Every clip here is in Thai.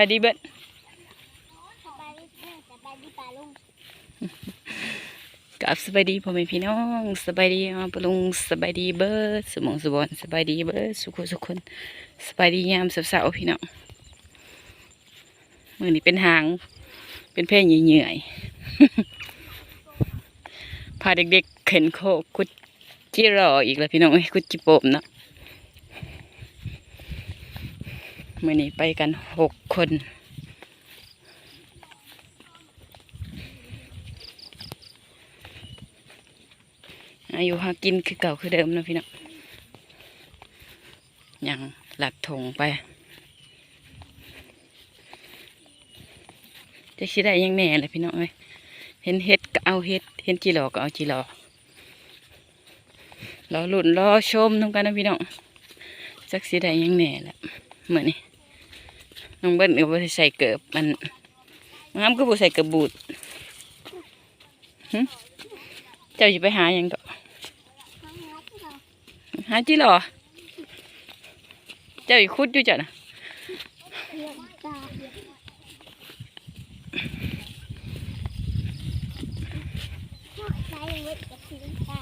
ายดีเบิดสบายดีเด้อสบายดีป่าลุงกับสบายดีพ่อแม่พี่น้องสบายดีอาปลุงสบายดีเบิดสมองสบอนสบายดีเบิดสุขสุขคนสบายดียามสาวๆพี่น้องมือนี้เป็นหาง เป็นแพร่เหนื่อยๆพาเด็กๆเข็นโคกุดจิรออีกแล้วพี่น้องกุดจิโปมเนาะ มื่อนี้ไปกันหกคน อายุหากินคือเก่าคือเดิมนะพี่น้องยังหลักถงไปจะคิดได้ยังแน่เลยพี่น้องเอ้ยเห็นเห็ดก็เอาเห็ด เห็นจีหลอก็เอาจีหลอรอหลุนรอชมน้ำกันนะพี่น้องจักสิได้ยังแน่แหละเหมือนนี่ น้องเบิ้ลก็บ่ใส่เกิบมันน้ำก็บ่ใส่เกิบบูดเจ้าจะไปหาหยังก็น้องรักที่หาจีหรอเจ้าอีคุดอยู่จ้ะนะเรียกตาชอบใช้เวทกับสีตา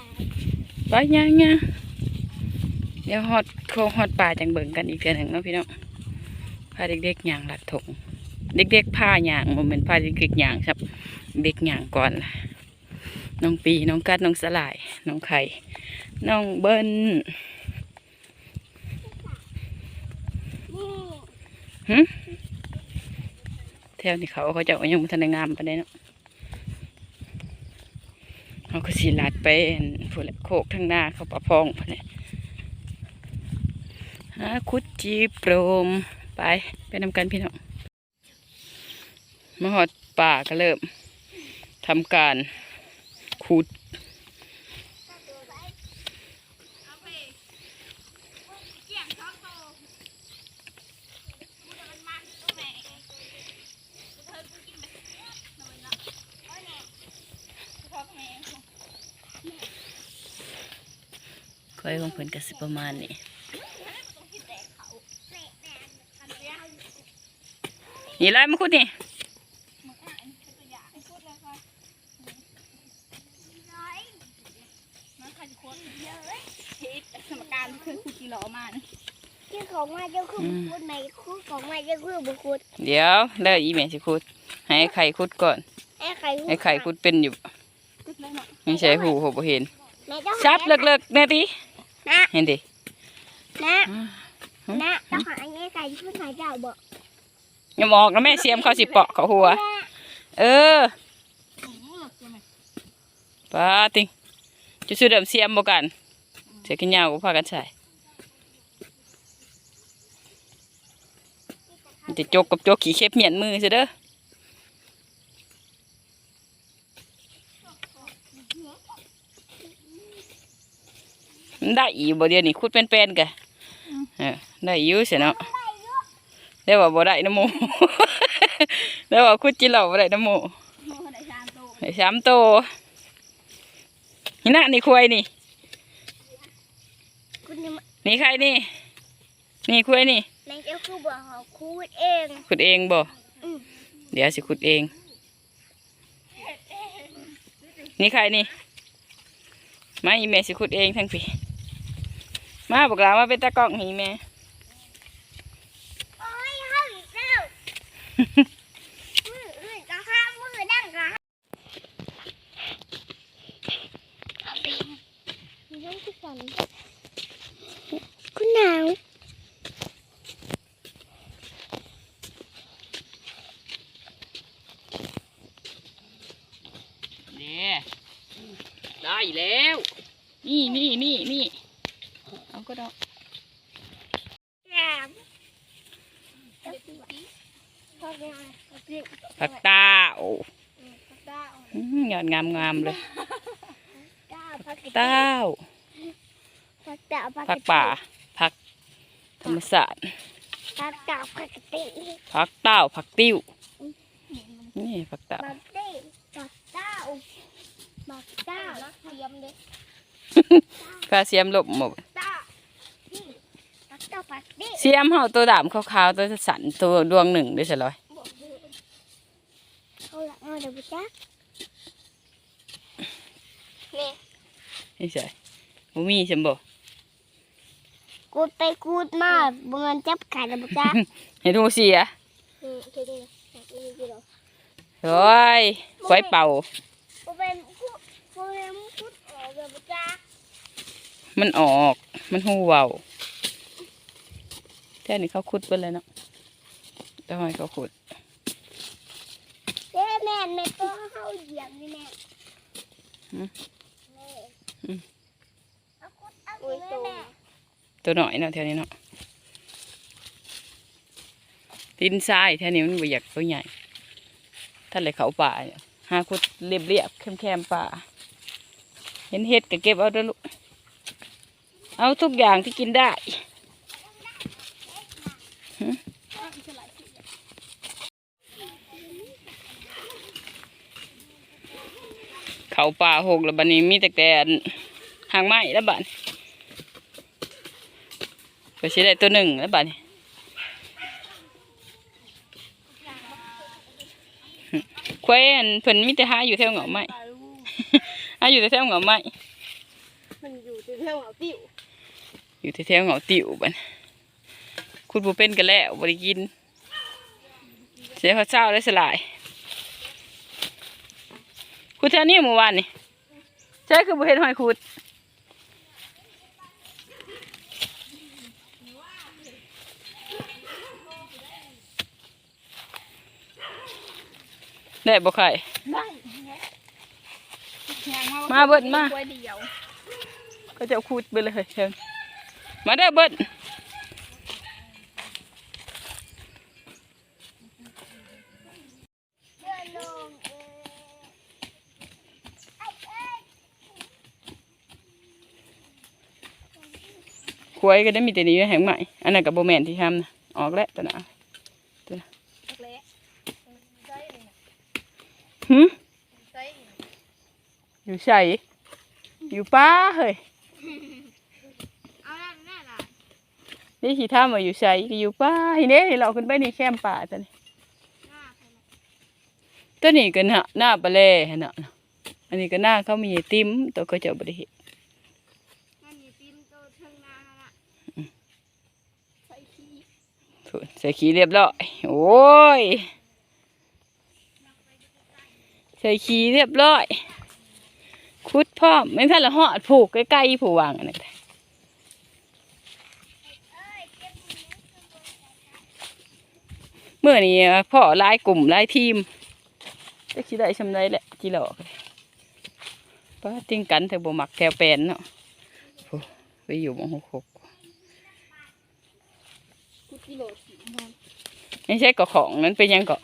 ไปยังยังเดี๋ยวฮอดโคงฮอดป่าจังเบิ่งกันอีกเทื่อหนึ่งเนาะพี่น้อง พาเด็กๆย่างหลัดถงเด็กๆพาย่างโมเมนพาเด็กๆย่างครับเด็กย่างก่อนน้องปีน้องกัดน้องสลายน้องไข่น้องเบิ้ลนี่แถวนี้เขาเขาจะยังม่ทันได้งามปานใดเนาะเขาก็สีลัดไปอั่นพูดแหละโคกทางหน้าเขาประพองพนแหละหาคุดจีโปรม ไปไปนำกันพี่น้องมาหอดป่าก็เริ่มทำการขุดคอยของเพิ่นก็สิประมาณนี้ นี่ไรมาคุดนี่สมการคือคุกิโลมานะชื่อของมาเจ้าคือบุคุดไหมคู่ของมาเจ้าคือบุคุดเดี๋ยวเลิกอีเมสิคุด ให้ไอ้ไข่คุดก่อนไอ้ไข่ไอ้ไข่คุดเป็นอยู่ตึกเลยเนาะไม่ใช่หูหบเห็นแม่เจ้าซับเลิกๆแน่ตินะเห็นดินะนะต้องหาไอ้ไก่พูดหายเจ้าบอก อย่ามออกนะแม่เสียมเขาสิเปาะเขาหัว เออป้าติงจะซื้อเดิมเสียมบ่กันเสียกันยาวก็พากันใส่จะจกกับจกขี่เข็บเหมียนมือซะเด้อได้อีบ่เดียวนี่คุดเป็นๆกะเออได้อยู่เสียเนาะ ได้ว่าบ่ได้น้ำหมูได้ว่าคุดจิเหล่าบ่ได้น้ำหมูโม่ได้ชามโตไอ้สามโตวนี่นะนี่ควายนี่คุณนี่ นี่ใครนี่ นี่ควายนี่แม่เจ้าคือบอกเขาคูดเอง ขุดเองบ่อืมเดี๋ยวสิขุดเอง นี่ใครนี่มาอีแม่สิขุดเองทั้งพี่มาบอกลามาเป็นตะกล้องหีแม่ โอ้ยเฮาอีกแล้วมืออื่นก็ห้ามมือดังก็ห้ามเอาไปมีน้องที่สั่นคุณหนาว นี่ได้ แล้ว นี่นี่นี่นี่เอาก็ได้หนาวพอได้เอาไปผักตาโอ้ผักดาวอื้อยอดงามงามๆเลยดาวผักเต้าผักดาวผักป่าผักธรรมศาสตร์ผักดาวผักกะติผักเต้าผักติ้วนี่ผักเต้าผักติผักดาว ผักดาวเทียมเลยกาเซียมลบหมดดาวนี่ผักดาวผักติเสียมเฮาตัวดำขาวๆตัวสันตัวดวงหนึ่งเด้อสลอยเขาหลังเอาเดี๋ยวบุจักนี่นี่ใช่บ่มีใช่บ่กูดไปกูดมาบเงินจับขาดเดี๋ยวบุจักให้ดูเสียอืมคือนี่นะนี่คือเราโอ้ยไว้เป่า กูเป็นกูกูเป็นกูดออกเดี๋ยวบุจักมันออก มันหูเว้าแท่นี้เขาขุดไปเลยเนาะแต่ให้เขาขุดเด้แม่แม่ตัวเขาเหยียบนี่แม่หืมแม่อืมเอากูดเอากูดเลยแม่ตัวหน่อยเนาะแถวนี้เนาะดินทรายแถวนี้มันบ่อยากตัวใหญ่ถ้าเลยเขาป่าเนี่ยหาขุดเรียบเรียบๆแคมๆป่าเห็นเห็ดก็เก็บเอาด้อลูก เอาทุกอย่างที่กินได้เขาป่าหกแล้วบัดนี้มีแต่แต่อันหางไม้แล้วบันี้ก็สิได้ตัวหนึ่งแล้วบัดนี้ควายอันเพิ่นมีแต่หาอยู่แถวเหงาไม้ ปลาลูกหาอยู่แต่แถวเหงาไม้มันอยู่ที่เท่าเอาติ๋วอยู่แถวๆเหงาติ๋วบัดนี้คุณบ่เป็นกันแล้วบ่ได้กิน เสียข้าวเช้าได้สลาย คุณแถวนี้เมื่อวานนี่ใช่คือบ่เฮ็ดหอยขุดได้บ่ไข่ได้ยาง มาเบิดมากล้วยเดียวก็จะเอาขุดไปเลยเชิญมาเด้อเบิดเดินลงเออไอ้เอ้ยควยก็ได้มีแต่นี้แห่งใหม่ อันนั้นกับโบแมนที่ทำนะออกแล้วตัวน่ะเล็กๆใส่เลยนะหึใส่ อยู่ใส่อยู่ป้าเฮ้ยเอานั่นแน่ล่ะนี่ขี่ท่ามาอยู่ใส่ก็อยู่ป้าทีนี้เราขึ้นไปนี่แคมป่าตัวนี้หน้าใครนะตัวนี้ก็หน้าหน้าปลาเล่หั่นน่ะอันนี้ก็หน้าเขามีไอติมตัวก็จะบริเหตุนั่นนี่ติมโตเทิงหน้านั่นน่ะใส่ขี้ใส่ขี้เรียบร้อย โอ้ย ใส่ขี้เรียบร้อย คุดพร้อไม่ทันละหอดผูกใกล้ๆผูวางอันนั้นก็ได้เอ้ยเก็บมือคือบ่ได้เมื่อนี้พ่อหลายกลุ่มหลายทีมจะคิดได้ชำไรแหละจีหลอกป้าติ้งกันเธอบ่มักแถวแปนเนาะไปอยู่มองหกหกกูกิโลสีมันไม่ใช่เกาะของนั้นเป็นยังเกาะ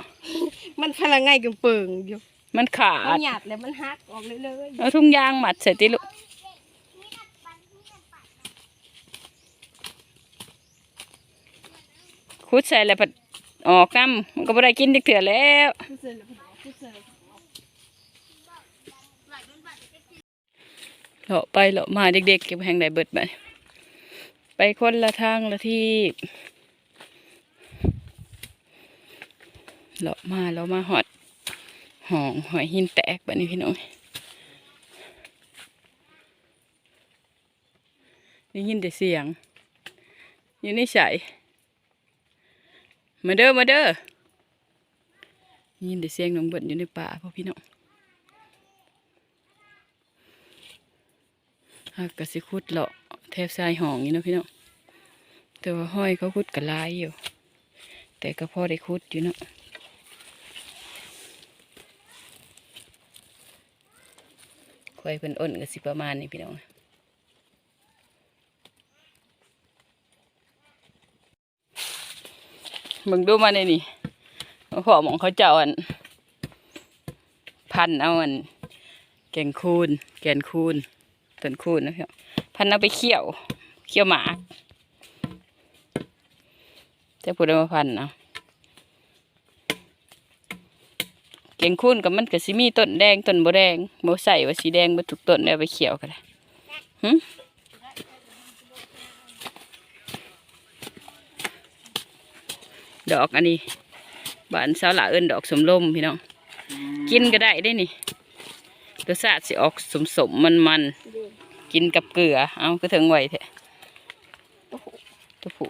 มันพลังไงกันเปิงอยู่ มันขามันดหยาดแล้วมันหักออกเลยเลยเอาทุ่งยางมัดใส่ติลูกคุดใส่แล้วผัดออกน้ำมันก็บ่ได้กินจักเถื่อแล้วผู้เสือเลยผู้เสือเลาะไปเลาะมาเด็กๆเก็บแหงได้เบิดไปไปคนละทางละที่เลาะมาเลาะมาหอด หองหอยหินแตกแบบนี้พี่น้องได้ยินแต่เสียง อยู่ในใสมาเด้อมาเด้อยินแต่เสียงน้องเบิดอยู่ในป่าพ่อพี่น้องหากกสิคุดเลาะแทบทรายห้องนี่นะพี่เนาะแต่ว่าห้อยเขาคุดกระลายอยู่ แต่ก็พอได้คุดอยู่เนาะ ควายเพิ่นอ้นก็สิประมาณนี้พี่น้องเบิ่งดูมาในนี่พ่อหมองเขาเจ้าอัน พันเอาอัน แกงคูน แกนคูนต้นคูนนะพี่น้องพันเอาไปเคี่ยวเคี่ยวหมาจะพูดได้มาพันเอา เก่งคูนกับมันกับสิมีต้นแดงต้นบแดงบ่ใส่ว่าสีแดงบ่ถูกต้นแล้วเอาไปเคี่ยวกันหึดอกอันนี้บานสาวหลาเอินดอกสมลมพี่น้องกินก็ได้ได้นี่รสชาติสิออกสมสมมันมันกินกับเกลือเอาก็ถึงไหวแท้ตัวผู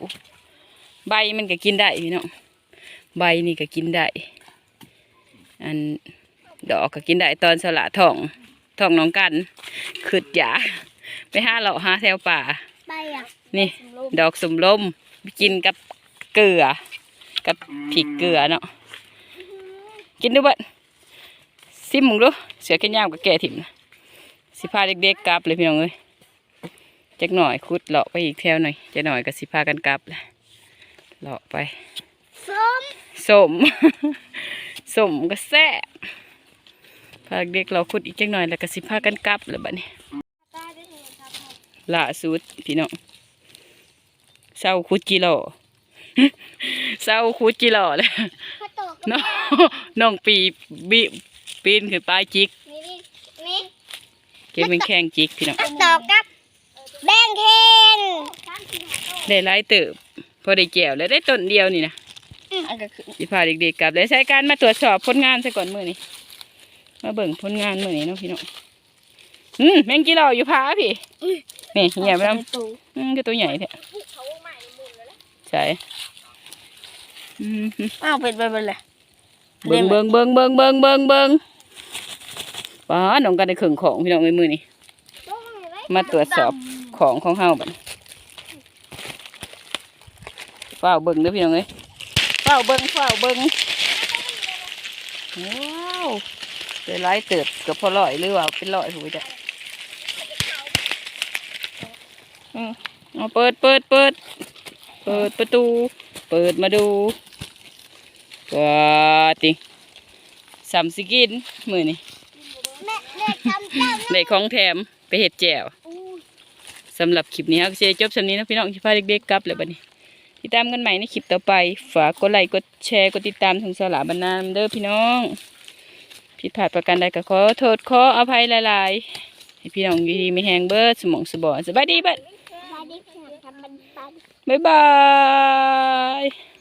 ใบมันก็กินได้พี่น้องใบนี่ก็กินได้ อันดอกก็กินได้ตอนสละท้องท้องน้องกันขืดยาไปหาเลาะหาแถวป่า ไปอะนี่ ดอกสมลมกินกับเกลือ กับพริกเกลือเนาะกินดูเบัดซิมมึงดูเสือแค่ย่ามกับแก่ถิ่มนะสิพาเด็กๆกลับเลยพี่น้องเอ้ยจักหน่อยคุดเลาะไปอีกแถวหน่อยจะหน่อยก็สิพากันกลับแหละเลาะไปส้มสม สมก็แซ่บพาเด็กเราคุดอีกจักหน่อยแล้วก็สิพากันกลับแล้วบัดนี้ตาได้เห็นครับล่าสุดพี่น้องเศร้าคุดกิโลเศร้าคุดกิโลเลยข้าวโตกน้องน้องปีบิปีนขึ้นไปจิกนี่นี่นี่เก็บเป็นแข้งจิกพี่น้องข้าวโตกกับแบงเทนได้หลายเติบพอได้แก้วแล้วได้ต้นเดียวนี่นะ อันก็คือสิพาเด็กๆกลับแล้วใช้การมาตรวจสอบผลงานซะก่อนมื้อนี้มาเบิ่งผลงานมื้อนี้เนาะพี่น้องอืมแมงกีฬาอยู่พาพี่นี่เหี่ยไปแล้วตูอืมก็ตัวใหญ่แท้เขาใหม่หมุนแล้วใช่อืมอ้าวเป็นไปเป็นเลยเบิ่งเบิ่งเบิ่งเบิ่งเบิ่งเบิ่งเบิ่งป้าน้องกันได้เครื่องของพี่น้องเอ้ยมื้อนี้มาตรวจสอบของของเฮาบัดนี้เฝ้าวเบิ่งเด้อพี่น้องเอ้ย เฝ้าวเบิ่งเฝ้าวเบิ่งว้าวเดี๋ยวไล่เติบเกับพอร้อยหรือว่าเป็นร้อยหูจ้ะอืมเอาเปิดเปิดเปิดเปิดประตู เปิดมาดูว้าติสามสิกินมือนี่แม่เด็กทำเจ้าได้ของแถมไปเห็ดแจ่วอู้สำหรับคลิปนี้ครับเชจบสำนี้นะพี่น้องที่พาเด็กๆกลับเลยบัดนี้ ติดตามกันใหม่ในคลิปต่อไป ฝากกดไลค์กดแชร์กดติดตามถึงสลาบรรณามเด้อพี่น้อง ผิดพลาดประการใดก็ขอโทษขออภัยหลายๆให้พี่น้องอยู่ดีไม่แหงเบิดสมองสบอนสบายดีเบิดสวัสดีค่ะทำมันไปบ๊ายบาย